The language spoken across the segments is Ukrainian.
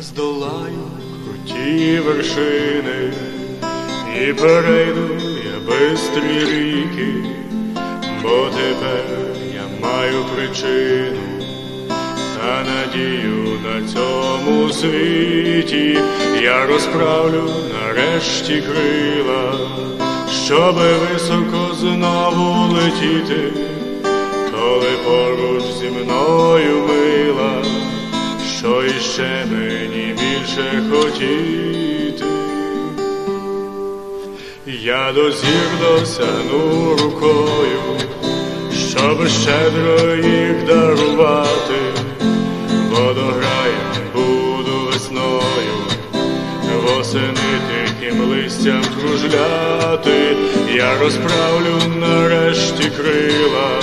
Здолаю. Круті вершини. І перейду я бистрі ріки, бо тепер я маю причину та надію на цьому світі. Я розправлю нарешті крила, щоби високо знову летіти, коли поруч зі мною іще мені більше хотіти. Я до зір досягну рукою, щоб щедро їх дарувати, водограєм буду весною, восени тихим листям кружляти, я розправлю нарешті крила,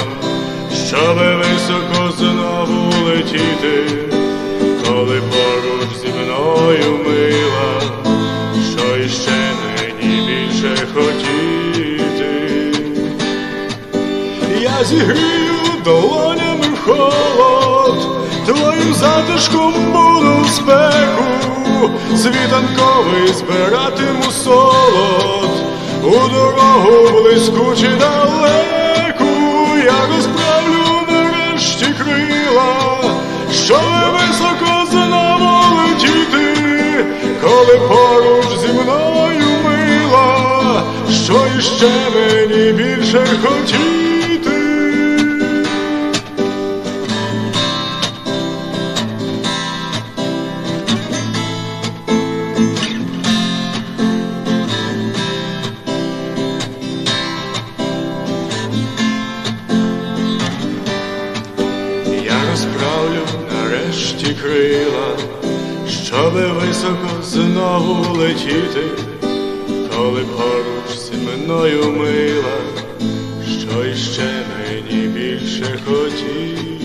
щоб високо знову летіти, коли поруч зі мною мила, що іще мені більше хотіти. Я зігрію долонями холод, твоїм затишком буду в спеку, світанковий збиратиму солод, у дорогу блискучі далеку, я розправлю коли поруч зі мною мила, що іще мені більше хотіти. Я розправлю нарешті крила, щоби високо знову летіти, коли поруч зі мною мила, що іще мені більше хотіти.